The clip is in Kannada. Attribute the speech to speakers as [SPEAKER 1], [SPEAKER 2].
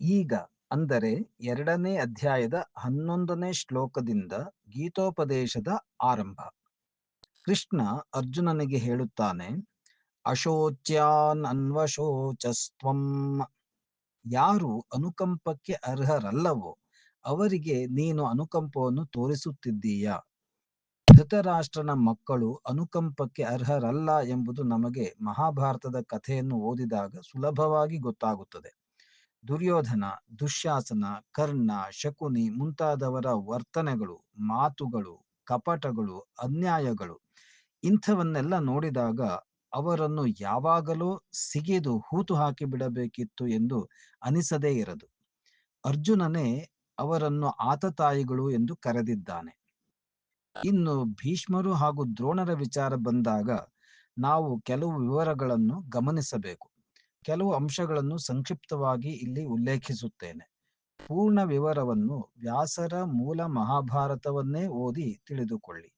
[SPEAKER 1] ಈಗ ಅಂದರೆ ಎರಡನೇ ಅಧ್ಯಾಯದ ಹನ್ನೊಂದನೇ ಶ್ಲೋಕದಿಂದ ಗೀತೋಪದೇಶದ ಆರಂಭ. ಕೃಷ್ಣ ಅರ್ಜುನನಿಗೆ ಹೇಳುತ್ತಾನೆ ಅಶೋಚ್ಯಾನ್ ಅನ್ವಶೋಚಸ್ತ್ವಂ ಯಾರು ಅನುಕಂಪಕ್ಕೆ ಅರ್ಹರಲ್ಲವೋ ಅವರಿಗೆ ನೀನು ಅನುಕಂಪವನ್ನು ತೋರಿಸುತ್ತಿದ್ದೀಯ? ಧೃತರಾಷ್ಟ್ರನ ಮಕ್ಕಳು ಅನುಕಂಪಕ್ಕೆ ಅರ್ಹರಲ್ಲ ಎಂಬುದು ನಮಗೆ ಮಹಾಭಾರತದ ಕಥೆಯನ್ನು ಓದಿದಾಗ ಸುಲಭವಾಗಿ ಗೊತ್ತಾಗುತ್ತದೆ. ದುರ್ಯೋಧನ, ದುಶ್ಯಾಸನ, ಕರ್ಣ, ಶಕುನಿ ಮುಂತಾದವರ ವರ್ತನೆಗಳು, ಮಾತುಗಳು, ಕಪಟಗಳು, ಅನ್ಯಾಯಗಳು, ಇಂಥವನ್ನೆಲ್ಲ ನೋಡಿದಾಗ ಅವರನ್ನು ಯಾವಾಗಲೂ ಸಿಗಿದು ಹೂತು ಹಾಕಿ ಬಿಡಬೇಕಿತ್ತು ಎಂದು ಅನಿಸದೇ ಇರದು. ಅರ್ಜುನನೇ ಅವರನ್ನು ಆತತಾಯಿಗಳು ಎಂದು ಕರೆದಿದ್ದಾನೆ. ಇನ್ನು ಭೀಷ್ಮರು ಹಾಗೂ ದ್ರೋಣರ ವಿಚಾರ ಬಂದಾಗ ನಾವು ಕೆಲವು ವಿವರಗಳನ್ನು ಗಮನಿಸಬೇಕು. ಕೆಲವು ಅಂಶಗಳನ್ನು ಸಂಕ್ಷಿಪ್ತವಾಗಿ ಇಲ್ಲಿ ಉಲ್ಲೇಖಿಸುತ್ತೇನೆ. ಪೂರ್ಣ ವಿವರವನ್ನು ವ್ಯಾಸರ ಮೂಲ ಮಹಾಭಾರತವನ್ನೇ ಓದಿ ತಿಳಿದುಕೊಳ್ಳಿ.